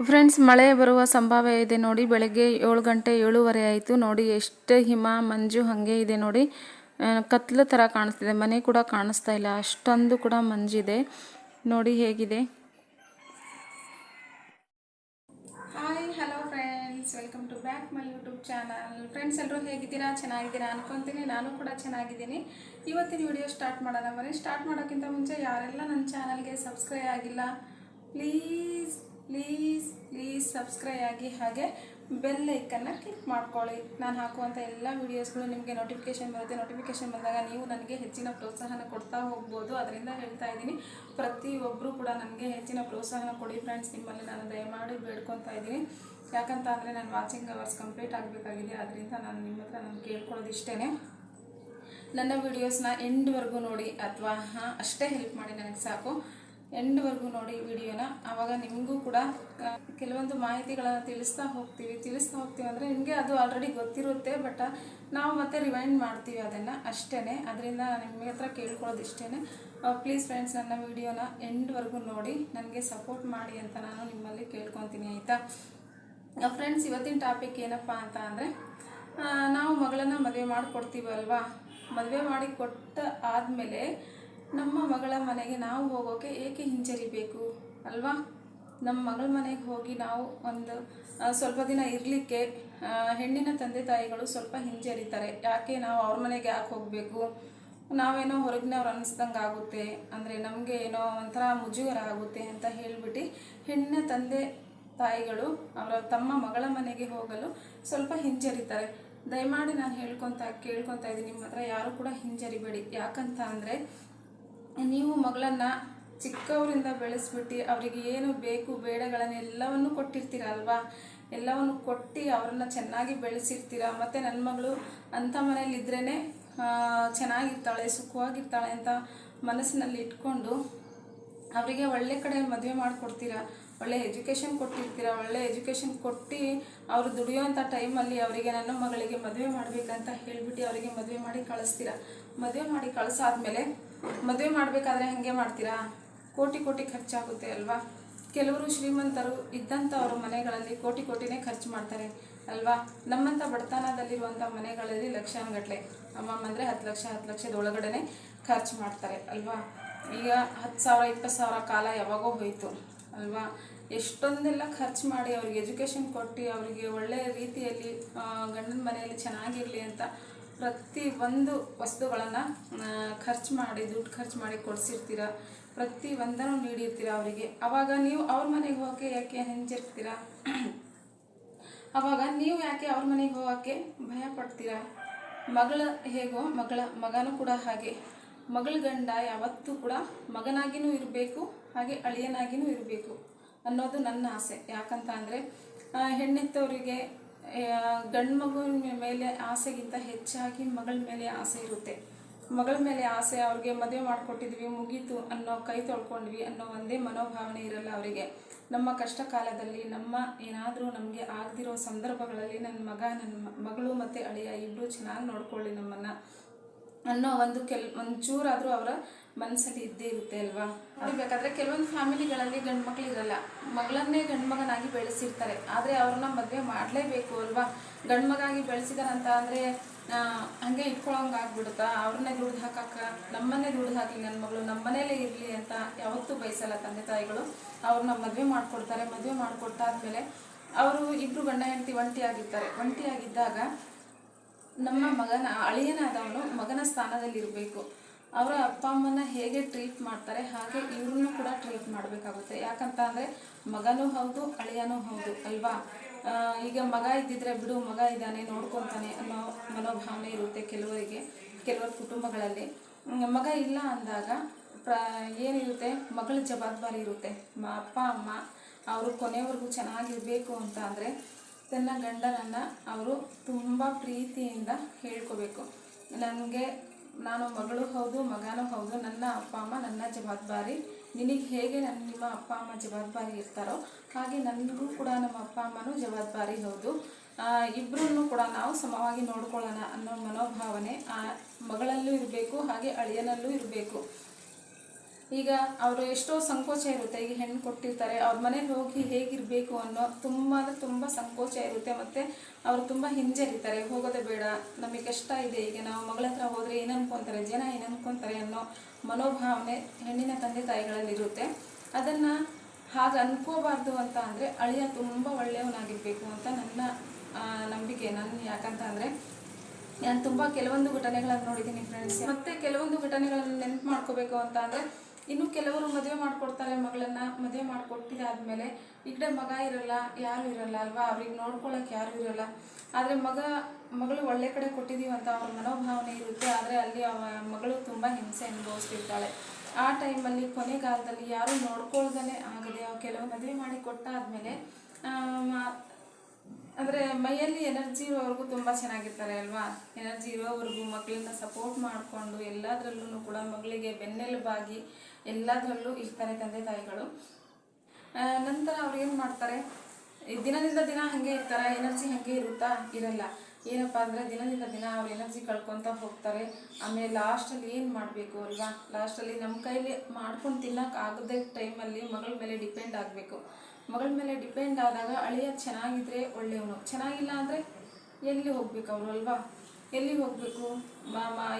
Friends, ಮಳೆ ಬರುವ ಸಂಭಾವ್ಯ ಇದೆ ನೋಡಿ. ಬೆಳಗ್ಗೆ ಏಳು ಗಂಟೆ ಏಳುವರೆ ಆಯಿತು ನೋಡಿ. ಎಷ್ಟು ಹಿಮ, ಮಂಜು ಹಾಗೆ ಇದೆ ನೋಡಿ. ಕತ್ಲ ಥರ ಕಾಣಿಸ್ತಿದೆ. ಮನೆ ಕೂಡ ಕಾಣಿಸ್ತಾ ಇಲ್ಲ. ಅಷ್ಟೊಂದು ಕೂಡ ಮಂಜಿದೆ. ನೋಡಿ ಹೇಗಿದೆ. Hi hello friends welcome to back my YouTube channel friends ಎಲ್ಲರೂ ಹೇಗಿದ್ದೀರಾ? ಚೆನ್ನಾಗಿದ್ದೀರಾ ಅನ್ಕೊತೀನಿ. ನಾನು ಕೂಡ ಚೆನ್ನಾಗಿದ್ದೀನಿ. ಇವತ್ತಿನ ವಿಡಿಯೋ ಸ್ಟಾರ್ಟ್ ಮಾಡೋಣ ಬನ್ನಿ. ಸ್ಟಾರ್ಟ್ ಮಾಡೋಕ್ಕಿಂತ ಮುಂಚೆ ಯಾರೆಲ್ಲ ನನ್ನ ಚಾನಲ್ಗೆ ಸಬ್ಸ್ಕ್ರೈಬ್ ಆಗಿಲ್ಲ ಪ್ಲೀಸ್ ಪ್ಲೀಸ್ ಪ್ಲೀಸ್ ಸಬ್ಸ್ಕ್ರೈಬ್ ಆಗಿ ಹಾಗೆ ಬೆಲ್ ಐಕನ್ನ ಕ್ಲಿಕ್ ಮಾಡ್ಕೊಳ್ಳಿ. ನಾನು ಹಾಕುವಂಥ ಎಲ್ಲ ವೀಡಿಯೋಸ್ಗಳು ನಿಮಗೆ ನೋಟಿಫಿಕೇಶನ್ ಬರುತ್ತೆ. ನೋಟಿಫಿಕೇಶನ್ ಬಂದಾಗ ನೀವು ನನಗೆ ಹೆಚ್ಚಿನ ಪ್ರೋತ್ಸಾಹನ ಕೊಡ್ತಾ ಹೋಗ್ಬೋದು. ಅದರಿಂದ ಹೇಳ್ತಾ ಇದ್ದೀನಿ ಪ್ರತಿಯೊಬ್ಬರು ಕೂಡ ನನಗೆ ಹೆಚ್ಚಿನ ಪ್ರೋತ್ಸಾಹನ ಕೊಡಿ ಫ್ರೆಂಡ್ಸ್ ನಿಮ್ಮಲ್ಲಿ ನಾನು ದಯಮಾಡಿ ಬೇಡ್ಕೊತಾ ಇದ್ದೀನಿ. ಯಾಕಂತ ಅಂದರೆ ನಾನು ವಾಚಿಂಗ್ ಅವರ್ಸ್ ಕಂಪ್ಲೀಟ್ ಆಗಬೇಕಾಗಿದೆ. ಅದರಿಂದ ನಾನು ನಿಮ್ಮ ಹತ್ರ ನಾನು ಕೇಳ್ಕೊಳ್ಳೋದು ಇಷ್ಟೇ ನನ್ನ ವೀಡಿಯೋಸ್ನ ಎಂಡ್ವರೆಗೂ ನೋಡಿ. ಅಥವಾ ಅಷ್ಟೇ ಹೆಲ್ಪ್ ಮಾಡಿ ನನಗೆ ಸಾಕು. ಎಂಡ್ವರೆಗೂ ನೋಡಿ ವಿಡಿಯೋನ. ಆವಾಗ ನಿಮಗೂ ಕೂಡ ಕೆಲವೊಂದು ಮಾಹಿತಿಗಳನ್ನು ತಿಳಿಸ್ತಾ ಹೋಗ್ತೀವಿ. ತಿಳಿಸ್ತಾ ಹೋಗ್ತೀವಿ ಅಂದರೆ ನಿಮಗೆ ಅದು ಆಲ್ರೆಡಿ ಗೊತ್ತಿರುತ್ತೆ ಬಟ್ ನಾವು ಮತ್ತೆ ರಿವೈಂಡ್ ಮಾಡ್ತೀವಿ ಅದನ್ನು ಅಷ್ಟೇ ಅದರಿಂದ ನಿಮ್ಮ ಹತ್ರ ಕೇಳ್ಕೊಳ್ಳೋದು ಇಷ್ಟೇ ಪ್ಲೀಸ್ ಫ್ರೆಂಡ್ಸ್ ನನ್ನ ವಿಡಿಯೋನ ಎಂಡ್ವರೆಗೂ ನೋಡಿ. ನನಗೆ ಸಪೋರ್ಟ್ ಮಾಡಿ ಅಂತ ನಾನು ನಿಮ್ಮಲ್ಲಿ ಕೇಳ್ಕೊತೀನಿ, ಆಯಿತಾ? ಫ್ರೆಂಡ್ಸ್ ಇವತ್ತಿನ ಟಾಪಿಕ್ ಏನಪ್ಪ ಅಂತ ಅಂದರೆ ನಾವು ಮಗಳನ್ನು ಮದುವೆ ಮಾಡಿಕೊಡ್ತೀವಲ್ವಾ? ಮದುವೆ ಮಾಡಿ ಕೊಟ್ಟ ಆದಮೇಲೆ ನಮ್ಮ ಮಗಳ ಮನೆಗೆ ನಾವು ಹೋಗೋಕೆ ಏಕೆ ಹಿಂಜರಿಬೇಕು, ಅಲ್ವಾ? ನಮ್ಮ ಮಗಳ ಮನೆಗೆ ಹೋಗಿ ನಾವು ಒಂದು ಸ್ವಲ್ಪ ದಿನ ಇರಲಿಕ್ಕೆ ಹೆಣ್ಣಿನ ತಂದೆ ತಾಯಿಗಳು ಸ್ವಲ್ಪ ಹಿಂಜರಿತಾರೆ. ಯಾಕೆ ನಾವು ಅವ್ರ ಮನೆಗೆ ಯಾಕೆ ಹೋಗಬೇಕು? ನಾವೇನೋ ಹೊರಗಿನವ್ರು ಅನ್ನಿಸ್ದಂಗೆ ಆಗುತ್ತೆ, ಅಂದರೆ ನಮಗೆ ಏನೋ ಒಂಥರ ಮುಜುಗರ ಆಗುತ್ತೆ ಅಂತ ಹೇಳಿಬಿಟ್ಟು ಹೆಣ್ಣಿನ ತಂದೆ ತಾಯಿಗಳು ಅವರ ತಮ್ಮ ಮಗಳ ಮನೆಗೆ ಹೋಗಲು ಸ್ವಲ್ಪ ಹಿಂಜರಿತಾರೆ. ದಯಮಾಡಿ ನಾನು ಹೇಳ್ಕೊತ ಕೇಳ್ಕೊತಾ ಇದ್ದೀನಿ, ನಿಮ್ಮ ಹತ್ರ ಯಾರು ಕೂಡ ಹಿಂಜರಿಬೇಡಿ. ಯಾಕಂತ ಅಂದರೆ ನೀವು ಮಗಳನ್ನ ಚಿಕ್ಕವರಿಂದ ಬೆಳೆಸ್ಬಿಟ್ಟು ಅವರಿಗೆ ಏನು ಬೇಕು ಬೇಡಗಳನ್ನು ಎಲ್ಲವನ್ನು ಕೊಟ್ಟಿರ್ತೀರ ಅಲ್ವಾ ಎಲ್ಲವನ್ನು ಕೊಟ್ಟು ಅವ್ರನ್ನ ಚೆನ್ನಾಗಿ ಬೆಳೆಸಿರ್ತೀರ? ಮತ್ತು ನನ್ನ ಮಗಳು ಅಂಥ ಮನೇಲಿ ಇದ್ರೇ ಚೆನ್ನಾಗಿರ್ತಾಳೆ, ಸುಖವಾಗಿರ್ತಾಳೆ ಅಂತ ಮನಸ್ಸಿನಲ್ಲಿ ಇಟ್ಕೊಂಡು ಅವರಿಗೆ ಒಳ್ಳೆ ಕಡೆ ಮದುವೆ ಮಾಡಿಕೊಡ್ತೀರಾ? ಒಳ್ಳೆ ಎಜುಕೇಷನ್ ಕೊಟ್ಟಿರ್ತೀರ? ಒಳ್ಳೆ ಎಜುಕೇಷನ್ ಕೊಟ್ಟು ಅವರು ದುಡಿಯೋಂಥ ಟೈಮಲ್ಲಿ ಅವರಿಗೆ ನನ್ನ ಮಗಳಿಗೆ ಮದುವೆ ಮಾಡಬೇಕಂತ ಹೇಳಿಬಿಟ್ಟು ಅವರಿಗೆ ಮದುವೆ ಮಾಡಿ ಕಳಿಸ್ತೀರಾ? ಮದುವೆ ಮಾಡಿ ಕಳಿಸಾದ್ಮೇಲೆ ಮದುವೆ ಮಾಡಬೇಕಾದ್ರೆ ಹಾಗೆ ಮಾಡ್ತೀರಾ? ಕೋಟಿ ಕೋಟಿ ಖರ್ಚಾಗುತ್ತೆ ಅಲ್ವಾ? ಕೆಲವರು ಶ್ರೀಮಂತರು ಇದ್ದಂಥವ್ರ ಮನೆಗಳಲ್ಲಿ ಕೋಟಿ ಕೋಟಿನೇ ಖರ್ಚು ಮಾಡ್ತಾರೆ ಅಲ್ವಾ? ನಮ್ಮಂಥ ಬಡತನದಲ್ಲಿರುವಂಥ ಮನೆಗಳಲ್ಲಿ ಲಕ್ಷಾನುಗಟ್ಲೆ ಅಮ್ಮಮ್ಮ ಅಂದರೆ ಹತ್ತು ಲಕ್ಷ, ಹತ್ತು ಲಕ್ಷದ ಒಳಗಡೆ ಖರ್ಚು ಮಾಡ್ತಾರೆ ಅಲ್ವಾ? ಈಗ ಹತ್ತು ಸಾವಿರ, ಇಪ್ಪತ್ತು ಸಾವಿರ ಕಾಲ ಯಾವಾಗೋ ಹೋಯಿತು ಅಲ್ವಾ? ಎಷ್ಟೊಂದೆಲ್ಲ ಖರ್ಚು ಮಾಡಿ ಅವ್ರಿಗೆ ಎಜುಕೇಷನ್ ಕೊಟ್ಟು ಅವರಿಗೆ ಒಳ್ಳೆಯ ರೀತಿಯಲ್ಲಿ ಗಂಡನ ಮನೆಯಲ್ಲಿ ಚೆನ್ನಾಗಿರಲಿ ಅಂತ ಪ್ರತಿ ಒಂದು ವಸ್ತುಗಳನ್ನು ಖರ್ಚು ಮಾಡಿ, ದುಡ್ಡು ಖರ್ಚು ಮಾಡಿ ಕೊಡಿಸಿರ್ತೀರ? ಪ್ರತಿ ಒಂದನ್ನು ನೀಡಿರ್ತೀರ ಅವರಿಗೆ? ಅವಾಗ ನೀವು ಅವ್ರ ಮನೆಗೆ ಹೋಗೋಕ್ಕೆ ಯಾಕೆ ಹೆಂಜಿರ್ತೀರ ಅವಾಗ ನೀವು ಯಾಕೆ ಅವ್ರ ಮನೆಗೆ ಹೋಗೋಕ್ಕೆ ಭಯ ಪಡ್ತೀರಾ? ಮಗಳ ಹೇಗೋ, ಮಗಳ ಮಗನೂ ಕೂಡ ಹಾಗೆ. ಮಗಳ ಗಂಡ ಯಾವತ್ತೂ ಕೂಡ ಮಗನಾಗಿನೂ ಇರಬೇಕು, ಹಾಗೆ ಅಳಿಯನಾಗಿನೂ ಇರಬೇಕು ಅನ್ನೋದು ನನ್ನ ಆಸೆ. ಯಾಕಂತ ಅಂದರೆ ಹೆಣ್ಣೆತ್ತವರಿಗೆ ಗಂಡು ಮಗುವಿನ ಮೇಲೆ ಆಸೆಗಿಂತ ಹೆಚ್ಚಾಗಿ ಮಗಳ ಮೇಲೆ ಆಸೆ ಇರುತ್ತೆ. ಮಗಳ ಮೇಲೆ ಆಸೆ ಅವ್ರಿಗೆ ಮದುವೆ ಮಾಡಿಕೊಟ್ಟಿದ್ವಿ, ಮುಗೀತು ಅನ್ನೋ ಕೈ ತೊಳ್ಕೊಂಡ್ವಿ ಅನ್ನೋ ಒಂದೇ ಮನೋಭಾವನೆ ಇರಲ್ಲ ಅವರಿಗೆ. ನಮ್ಮ ಕಷ್ಟ ಕಾಲದಲ್ಲಿ ನಮ್ಮ ಏನಾದರೂ ನಮಗೆ ಆಗದಿರೋ ಸಂದರ್ಭಗಳಲ್ಲಿ ನನ್ನ ಮಗ, ನನ್ನ ಮಗಳು ಮತ್ತು ಅಳಿಯ ಇಬ್ಬರು ಚೆನ್ನಾಗಿ ನೋಡ್ಕೊಳ್ಳಿ ನಮ್ಮನ್ನು. ಅನ್ನೋ ಒಂದು ಕೆಲ್, ಒಂಚೂರಾದರೂ ಅವರ ಮನಸ್ಸಲ್ಲಿ ಇದ್ದೇ ಇರುತ್ತೆ ಅಲ್ವಾ? ಅದು ಕೆಲವೊಂದು ಫ್ಯಾಮಿಲಿಗಳಲ್ಲಿ ಗಂಡು ಮಕ್ಳು ಇರಲ್ಲ. ಮಗಳನ್ನೇ ಗಂಡು ಮಗನಾಗಿ ಬೆಳೆಸಿರ್ತಾರೆ. ಆದರೆ ಅವ್ರನ್ನ ಮದುವೆ ಮಾಡಲೇಬೇಕು ಅಲ್ವಾ? ಗಂಡು ಮಗಾಗಿ ಬೆಳೆಸಿದಾರಂತ ಅಂದರೆ ಹಂಗೆ ಇಟ್ಕೊಳಂಗೆ ಆಗ್ಬಿಡುತ್ತಾ? ಅವ್ರನ್ನೇ ದುಡ್ದು ಹಾಕಕ್ಕ, ನಮ್ಮನ್ನೇ ದುಡ್ದು ಹಾಕಿ ನನ್ನ ಮಗಳು ನಮ್ಮ ಇರಲಿ ಅಂತ ಯಾವತ್ತೂ ಬಯಸಲ್ಲ ತಂದೆ ತಾಯಿಗಳು. ಅವ್ರನ್ನ ಮದುವೆ ಮಾಡಿಕೊಡ್ತಾರೆ. ಮದುವೆ ಮಾಡಿಕೊಟ್ಟಾದ್ಮೇಲೆ ಅವರು ಇಬ್ಬರು ಗಂಡ ಹೆಂಡತಿ ಒಂಟಿಯಾಗಿರ್ತಾರೆ. ಒಂಟಿಯಾಗಿದ್ದಾಗ ನಮ್ಮ ಮಗನ, ಅಳಿಯನಾದವನು ಮಗನ ಸ್ಥಾನದಲ್ಲಿರಬೇಕು. ಅವರ ಅಪ್ಪ ಅಮ್ಮನ ಹೇಗೆ ಟ್ರೀಟ್ ಮಾಡ್ತಾರೆ, ಹಾಗೆ ಇವ್ರನ್ನೂ ಕೂಡ ಟ್ರೀಟ್ ಮಾಡಬೇಕಾಗುತ್ತೆ. ಯಾಕಂತ ಅಂದರೆ ಮಗನೂ ಹೌದು, ಅಳಿಯನೂ ಹೌದು, ಅಲ್ವಾ? ಈಗ ಮಗ ಇದ್ದಿದ್ರೆ ಬಿಡು, ಮಗ ಇದ್ದಾನೆ, ನೋಡ್ಕೊತಾನೆ ಅನ್ನೋ ಮನೋಭಾವನೆ ಇರುತ್ತೆ ಕೆಲವರಿಗೆ, ಕೆಲವರ ಕುಟುಂಬಗಳಲ್ಲಿ. ಮಗ ಇಲ್ಲ ಅಂದಾಗ ಪ್ರ, ಏನಿರುತ್ತೆ, ಮಗಳ ಜವಾಬ್ದಾರಿ ಇರುತ್ತೆ. ಅಪ್ಪ, ಅಮ್ಮ, ಅವರು ಕೊನೆವರೆಗೂ ಚೆನ್ನಾಗಿರಬೇಕು ಅಂತ ಅಂದರೆ ತನ್ನ ಗಂಡನನ್ನು ಅವರು ತುಂಬ ಪ್ರೀತಿಯಿಂದ ಹೇಳ್ಕೋಬೇಕು. ನನಗೆ ನಾನು ಮಗಳು ಹೌದು, ಮಗನೂ ಹೌದು, ನನ್ನ ಅಪ್ಪ ಅಮ್ಮ, ನನ್ನ ಜವಾಬ್ದಾರಿ. ನಿನಗೆ ಹೇಗೆ ನನ್ನ ನಿಮ್ಮ ಅಪ್ಪ ಅಮ್ಮ ಜವಾಬ್ದಾರಿ ಇರ್ತಾರೋ ಹಾಗೆ ನನಗೂ ಕೂಡ ನಮ್ಮ ಅಪ್ಪ ಅಮ್ಮನೂ ಜವಾಬ್ದಾರಿ ಹೌದು. ಇಬ್ಬರನ್ನು ಕೂಡ ನಾವು ಸಮವಾಗಿ ನೋಡ್ಕೊಳ್ಳೋಣ ಅನ್ನೋ ಮನೋಭಾವನೆ ಆ ಮಗಳಲ್ಲೂ ಇರಬೇಕು, ಹಾಗೆ ಅಳಿಯನಲ್ಲೂ ಇರಬೇಕು. ಈಗ ಅವರು ಎಷ್ಟೋ ಸಂಕೋಚ ಇರುತ್ತೆ, ಈಗ ಹೆಣ್ಣು ಕೊಟ್ಟಿರ್ತಾರೆ, ಅವ್ರ ಮನೇಲಿ ಹೋಗಿ ಹೇಗಿರಬೇಕು ಅನ್ನೋ ತುಂಬ ಅಂದರೆ ತುಂಬ ಸಂಕೋಚ ಇರುತ್ತೆ, ಮತ್ತು ಅವರು ತುಂಬ ಹಿಂಜರಿತಾರೆ, ಹೋಗೋದೆ ಬೇಡ, ನಮಗೆ ಕಷ್ಟ ಇದೆ, ಈಗ ನಾವು ಮಗಳ ಹತ್ರ ಹೋದರೆ ಏನು ಜನ ಏನು ಅನ್ನೋ ಮನೋಭಾವನೆ ಹೆಣ್ಣಿನ ತಂದೆ ತಾಯಿಗಳಲ್ಲಿರುತ್ತೆ. ಅದನ್ನು ಹಾಗೆ ಅನ್ಕೋಬಾರ್ದು ಅಂತ ಅಂದರೆ ಅಳಿಯ ತುಂಬ ಒಳ್ಳೆಯವನಾಗಿರಬೇಕು ಅಂತ ನನ್ನ ನಂಬಿಕೆ, ನಾನು ಯಾಕಂತ ಅಂದರೆ ನಾನು ತುಂಬ ಕೆಲವೊಂದು ಘಟನೆಗಳನ್ನು ನೋಡಿದ್ದೀನಿ ಫ್ರೆಂಡ್ಸ್ ಮತ್ತೆ ಕೆಲವೊಂದು ಘಟನೆಗಳನ್ನು ನೆನಪು ಮಾಡ್ಕೋಬೇಕು ಅಂತ ಅಂದರೆ ಇನ್ನು ಕೆಲವರು ಮದುವೆ ಮಾಡಿಕೊಡ್ತಾರೆ ಮಗಳನ್ನ, ಮದುವೆ ಮಾಡಿಕೊಟ್ಟಿದ್ದಾದ್ಮೇಲೆ ಈ ಕಡೆ ಮಗ ಇರಲ್ಲ, ಯಾರು ಇರಲ್ಲ ಅಲ್ವಾ? ಅವ್ರಿಗೆ ನೋಡ್ಕೊಳಕ್ಕೆ ಯಾರು ಇರಲ್ಲ. ಆದರೆ ಮಗ, ಮಗಳು ಒಳ್ಳೆ ಕಡೆ ಕೊಟ್ಟಿದ್ದೀವಿ ಅಂತ ಅವ್ರ ಮನೋಭಾವನೆ ಇರುತ್ತೆ. ಆದರೆ ಅಲ್ಲಿ ಅವ, ಮಗಳು ತುಂಬ ಹಿಂಸೆ ಅನುಭವಿಸ್ತಿರ್ತಾಳೆ. ಆ ಟೈಮಲ್ಲಿ ಕೊನೆಗಾಲದಲ್ಲಿ ಯಾರೂ ನೋಡ್ಕೊಳ್ದೇ ಆಗದೆ ಕೆಲವು ಮದುವೆ ಮಾಡಿ ಕೊಟ್ಟಾದ್ಮೇಲೆ ಅಂದರೆ ಮೈಯಲ್ಲಿ ಎನರ್ಜಿ ಇರೋವರೆಗೂ ತುಂಬ ಚೆನ್ನಾಗಿರ್ತಾರೆ ಅಲ್ವಾ? ಎನರ್ಜಿ ಇರೋವರೆಗೂ ಮಕ್ಕಳನ್ನ ಸಪೋರ್ಟ್ ಮಾಡಿಕೊಂಡು ಎಲ್ಲದರಲ್ಲೂ ಕೂಡ ಮಗಳಿಗೆ ಬೆನ್ನೆಲುಬಾಗಿ ಎಲ್ಲದರಲ್ಲೂ ಇರ್ತಾರೆ ತಂದೆ ತಾಯಿಗಳು. ನಂತರ ಅವ್ರು ಏನು ಮಾಡ್ತಾರೆ? ದಿನದಿಂದ ದಿನ ಹಾಗೆ ಇರ್ತಾರೆ ಎನರ್ಜಿ ಹಾಗೆ ಇರುತ್ತಾ? ಇರಲ್ಲ. ಏನಪ್ಪ ಅಂದರೆ ದಿನದಿಂದ ದಿನ ಅವ್ರ ಎನರ್ಜಿ ಕಳ್ಕೊತ ಹೋಗ್ತಾರೆ. ಆಮೇಲೆ ಲಾಸ್ಟಲ್ಲಿ ಏನು ಮಾಡಬೇಕು ಅಲ್ವಾ? ಲಾಸ್ಟಲ್ಲಿ ನಮ್ಮ ಕೈಲಿ ಮಾಡ್ಕೊಂಡು ತಿನ್ನಕ್ಕೆ ಆಗದೆ ಟೈಮಲ್ಲಿ ಮಗಳ ಮೇಲೆ ಡಿಪೆಂಡ್ ಆಗಬೇಕು. ಮಗಳ ಮೇಲೆ ಡಿಪೆಂಡ್ ಆದಾಗ ಅಳಿಯ ಚೆನ್ನಾಗಿದ್ರೆ ಒಳ್ಳೆಯವನು. ಚೆನ್ನಾಗಿಲ್ಲ ಅಂದರೆ ಎಲ್ಲಿ ಹೋಗ್ಬೇಕು ಅವರು ಅಲ್ವಾ? ಎಲ್ಲಿ ಹೋಗಬೇಕು?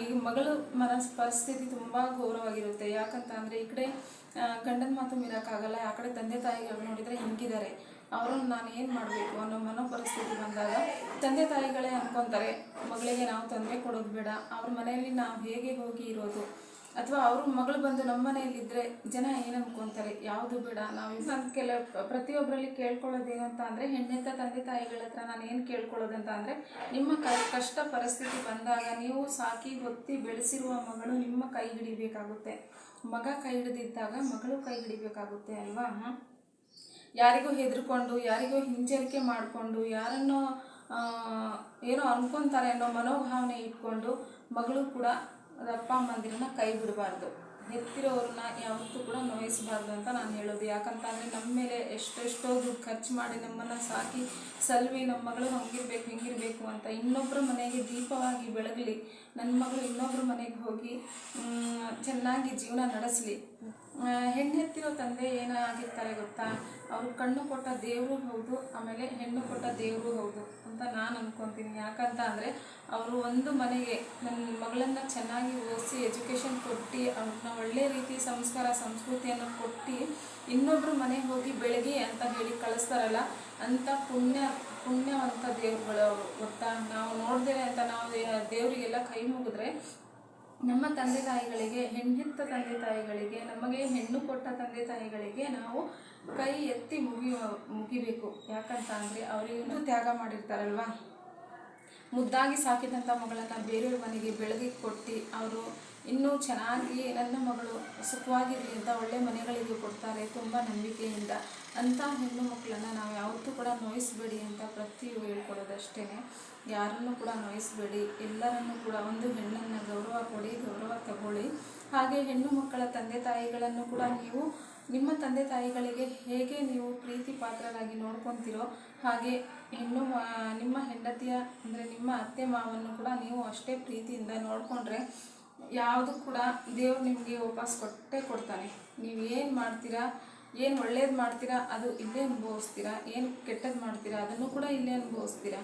ಈಗ ಮಗಳು ಮನಸ್ ಪರಿಸ್ಥಿತಿ ತುಂಬ ಗೌರವವಾಗಿರುತ್ತೆ ಯಾಕಂತ ಅಂದರೆ ಈ ಕಡೆ ಗಂಡನ ಮಾತು ಮೀರೋಕ್ಕಾಗಲ್ಲ. ಆ ಕಡೆ ತಂದೆ ತಾಯಿಗಳು ನೋಡಿದರೆ ಹಿಂಗಿದ್ದಾರೆ. ಅವ್ರನ್ನ ನಾನು ಏನು ಮಾಡಬೇಕು? ಅನ್ನೋ ಮನೋ ಪರಿಸ್ಥಿತಿ ಬಂದಾಗ ತಂದೆ ತಾಯಿಗಳೇ ಅನ್ಕೊತಾರೆ, ಮಗಳಿಗೆ ನಾವು ತೊಂದರೆ ಕೊಡೋದು ಬೇಡ. ಅವ್ರ ಮನೆಯಲ್ಲಿ ನಾವು ಹೇಗೆ ಹೋಗಿ ಇರೋದು? ಅಥವಾ ಅವ್ರ ಮಗಳು ಬಂದು ನಮ್ಮ ಮನೆಯಲ್ಲಿದ್ದರೆ ಜನ ಏನು ಅನ್ಕೊಂತಾರೆ? ಯಾವುದು ಬೇಡ. ನಾವು ಕೆಲ ಪ್ರತಿಯೊಬ್ಬರಲ್ಲಿ ಕೇಳ್ಕೊಳ್ಳೋದೇನು ಅಂತ ಅಂದರೆ ಹೆಣ್ಣೆತ್ತ ತಂದೆ ತಾಯಿಗಳ ಹತ್ರ ನಾನು ಏನು ಕೇಳ್ಕೊಳ್ಳೋದಂತ ಅಂದರೆ, ನಿಮ್ಮ ಕಷ್ಟ ಪರಿಸ್ಥಿತಿ ಬಂದಾಗ ನೀವು ಸಾಕಿ ಹೊತ್ತಿ ಬೆಳೆಸಿರುವ ಮಗಳು ನಿಮ್ಮ ಕೈ ಹಿಡಿಬೇಕಾಗುತ್ತೆ. ಮಗ ಕೈ ಹಿಡಿದಿದ್ದಾಗ ಮಗಳು ಕೈ ಹಿಡಿಬೇಕಾಗುತ್ತೆ ಅಲ್ವಾ? ಹಾಂ ಯಾರಿಗೂ ಹೆದರ್ಕೊಂಡು, ಯಾರಿಗೋ ಹಿಂಜರಿಕೆ ಮಾಡಿಕೊಂಡು, ಯಾರನ್ನೋ ಏನೋ ಅನ್ಕೊಂತಾರೆ ಅನ್ನೋ ಮನೋಭಾವನೆ ಇಟ್ಕೊಂಡು ಮಗಳು ಕೂಡ ಅದು ಅಪ್ಪ ಅಮ್ಮಂದಿರನ್ನ ಕೈ ಬಿಡಬಾರ್ದು. ಹೆತ್ತಿರೋರನ್ನ ಯಾವತ್ತೂ ಕೂಡ ನೋಯಿಸಬಾರ್ದು ಅಂತ ನಾನು ಹೇಳೋದು. ಯಾಕಂತ ಅಂದರೆ ನಮ್ಮ ಮೇಲೆ ಎಷ್ಟೆಷ್ಟೋ ದುಡ್ಡು ಖರ್ಚು ಮಾಡಿ ನಮ್ಮನ್ನು ಸಾಕಿ ಸಲ್ವಿ ನಮ್ಮ ಮಗಳು ಹಂಗಿರ್ಬೇಕು, ಹಿಂಗಿರಬೇಕು ಅಂತ ಇನ್ನೊಬ್ಬರ ಮನೆಗೆ ದೀಪವಾಗಿ ಬೆಳಗಲಿ, ನನ್ನ ಮಗಳು ಇನ್ನೊಬ್ಬರ ಮನೆಗೆ ಹೋಗಿ ಚೆನ್ನಾಗಿ ಜೀವನ ನಡೆಸಲಿ. ಹೆಣ್ಣು ಹೆತ್ತಿರೋ ತಂದೆ ಏನಾಗಿರ್ತಾರೆ ಗೊತ್ತಾ? ಅವ್ರು ಕಣ್ಣು ಕೊಟ್ಟ ದೇವರು ಹೌದು, ಆಮೇಲೆ ಹೆಣ್ಣು ಕೊಟ್ಟ ದೇವರು ಹೌದು ಅಂತ ನಾನು ಅಂದ್ಕೊತೀನಿ ಯಾಕಂತ ಅಂದರೆ ಅವರು ಒಂದು ಮನೆಗೆ ನನ್ನ ಮಗಳನ್ನು ಚೆನ್ನಾಗಿ ಓದಿಸಿ ಎಜುಕೇಷನ್ ಕೊಟ್ಟು ಅವ್ರನ್ನ ಒಳ್ಳೆ ರೀತಿ ಸಂಸ್ಕಾರ, ಸಂಸ್ಕೃತಿಯನ್ನು ಕೊಟ್ಟು ಇನ್ನೊಬ್ಬರು ಮನೆಗೆ ಹೋಗಿ ಬೆಳಗ್ಗೆ ಅಂತ ಹೇಳಿ ಕಳಿಸ್ತಾರಲ್ಲ ಅಂಥ ಪುಣ್ಯ, ಪುಣ್ಯವಂತ ದೇವ್ರುಗಳು ಅವರು. ಗೊತ್ತಾ? ನಾವು ನೋಡ್ದೇನೆ ಅಂತ ನಾವು ದೇವರಿಗೆಲ್ಲ ಕೈ ಮುಗಿದ್ರೆ ನಮ್ಮ ತಂದೆ ತಾಯಿಗಳಿಗೆ ಹೆಣ್ಣೆತ್ತ ತಂದೆ ತಾಯಿಗಳಿಗೆ, ನಮಗೆ ಹೆಣ್ಣು ಕೊಟ್ಟ ತಂದೆ ತಾಯಿಗಳಿಗೆ ನಾವು ಕೈ ಎತ್ತಿ ಮುಗಿಯುವ ಮುಗಿಬೇಕು. ಯಾಕಂತ ಅಂದರೆ ಅವರಿಗೂ ತ್ಯಾಗ ಮಾಡಿರ್ತಾರಲ್ವಾ? ಮುದ್ದಾಗಿ ಸಾಕಿದಂಥ ಮಗಳನ್ನು ಬೇರೆಯವ್ರ ಮನೆಗೆ ಬೆಳಗ್ಗೆ ಕೊಟ್ಟು ಅವರು ಇನ್ನೂ ಚೆನ್ನಾಗಿ ನನ್ನ ಮಗಳು ಸುಖವಾಗಿರಲಿ ಅಂತ ಒಳ್ಳೆ ಮನೆಗಳಿಗೆ ಕೊಡ್ತಾರೆ, ತುಂಬ ನಂಬಿಕೆಯಿಂದ. ಅಂಥ ಹೆಣ್ಣು ಮಕ್ಕಳನ್ನು ನಾವು ಯಾವತ್ತೂ ಕೂಡ ನೋಯಿಸಬೇಡಿ ಅಂತ ಪ್ರತಿಯು ಹೇಳ್ಕೊಡೋದಷ್ಟೇ ಯಾರನ್ನು ಕೂಡ ನೋಯಿಸಬೇಡಿ. ಎಲ್ಲರನ್ನೂ ಕೂಡ ಒಂದು ಹೆಣ್ಣನ್ನು ಗೌರವ ಕೊಡಿ, ಗೌರವ ತಗೊಳ್ಳಿ. ಹಾಗೆ ಹೆಣ್ಣು ಮಕ್ಕಳ ತಂದೆ ತಾಯಿಗಳನ್ನು ಕೂಡ ನೀವು, ನಿಮ್ಮ ತಂದೆ ತಾಯಿಗಳಿಗೆ ಹೇಗೆ ನೀವು ಪ್ರೀತಿ ಪಾತ್ರರಾಗಿ ನೋಡ್ಕೊತೀರೋ ಹಾಗೆ ಹೆಣ್ಣು ನಿಮ್ಮ ಹೆಂಡತಿಯ, ಅಂದರೆ ನಿಮ್ಮ ಅತ್ತೆ ಮಾವನ್ನು ಕೂಡ ನೀವು ಅಷ್ಟೇ ಪ್ರೀತಿಯಿಂದ ನೋಡಿಕೊಂಡ್ರೆ ಯಾವುದು ಕೂಡ ದೇವ್ರು ನಿಮಗೆ ವಾಪಸ್ ಕೊಟ್ಟೇ ಕೊಡ್ತಾನೆ. ನೀವು ಏನು ಮಾಡ್ತೀರಾ? ಏನು ಒಳ್ಳೇದು ಮಾಡ್ತೀರಾ, ಅದು ಇಲ್ಲೇ ಅನುಭವಿಸ್ತೀರಾ, ಏನು ಕೆಟ್ಟದ್ದು ಮಾಡ್ತೀರಾ, ಅದನ್ನು ಕೂಡ ಇಲ್ಲೇ ಅನುಭವಿಸ್ತೀರಾ.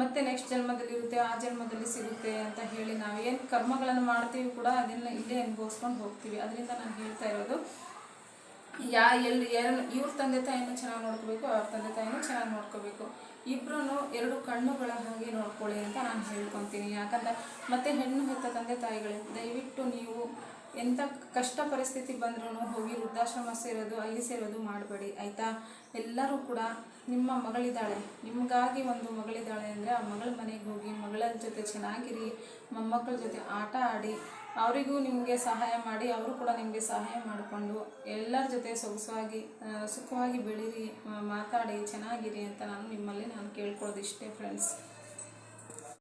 ಮತ್ತೆ ನೆಕ್ಸ್ಟ್ ಜನ್ಮದಲ್ಲಿ ಇರುತ್ತೆ, ಆ ಜನ್ಮದಲ್ಲಿ ಸಿಗುತ್ತೆ ಅಂತ ಹೇಳಿ ನಾವು ಏನು ಕರ್ಮಗಳನ್ನು ಮಾಡ್ತೀವಿ ಕೂಡ ಅದನ್ನು ಇಲ್ಲೇ ಅನುಭವಿಸ್ಕೊಂಡು ಹೋಗ್ತೀವಿ. ಅದರಿಂದ ನಾನು ಹೇಳ್ತಾ ಇರೋದು, ಯಾ ಎಲ್ಲಿ ಎರಡು ಇವ್ರ ತಂದೆ ತಾಯಿನೂ ಚೆನ್ನಾಗಿ ನೋಡ್ಕೋಬೇಕು, ಅವ್ರ ತಂದೆ ತಾಯಿನೂ ಚೆನ್ನಾಗಿ ನೋಡ್ಕೋಬೇಕು. ಇಬ್ಬರೂ ಎರಡು ಕಣ್ಣುಗಳ ಹಾಗೆ ನೋಡ್ಕೊಳ್ಳಿ ಅಂತ ನಾನು ಹೇಳ್ಕೊತೀನಿ. ಯಾಕಂದ್ರೆ ಮತ್ತೆ ಹೆಣ್ಣು ಹೆತ್ತ ತಂದೆ ತಾಯಿಗಳೇ ದಯವಿಟ್ಟು ನೀವು ಎಂಥ ಕಷ್ಟ ಪರಿಸ್ಥಿತಿ ಬಂದ್ರೂ ಹೋಗಿ ವೃದ್ಧಾಶ್ರಮ ಸೇರೋದು, ಅಲ್ಲಿ ಸೇರೋದು ಮಾಡಬೇಡಿ, ಆಯಿತಾ? ಎಲ್ಲರೂ ಕೂಡ ನಿಮ್ಮ ಮಗಳಿದ್ದಾಳೆ. ನಿಮಗಾಗಿ ಒಂದು ಮಗಳಿದ್ದಾಳೆ ಅಂದರೆ ಆ ಮಗಳ ಮನೆಗೆ ಹೋಗಿ ಮಗಳ ಜೊತೆ ಚೆನ್ನಾಗಿರಿ, ಮೊಮ್ಮಕ್ಕಳ ಜೊತೆ ಆಟ ಆಡಿ, ಅವರಿಗೂ ನಿಮಗೆ ಸಹಾಯ ಮಾಡಿ, ಅವರು ಕೂಡ ನಿಮಗೆ ಸಹಾಯ ಮಾಡಿಕೊಂಡು ಎಲ್ಲರ ಜೊತೆ ಸೊಗಸಾಗಿ ಸುಖವಾಗಿ ಬೆಳೀರಿ ಮಾತಾಡಿ, ಚೆನ್ನಾಗಿರಿ ಅಂತ ನಾನು ನಿಮ್ಮಲ್ಲಿ ನಾನು ಕೇಳ್ಕೊಳ್ಳೋದು ಇಷ್ಟೇ ಫ್ರೆಂಡ್ಸ್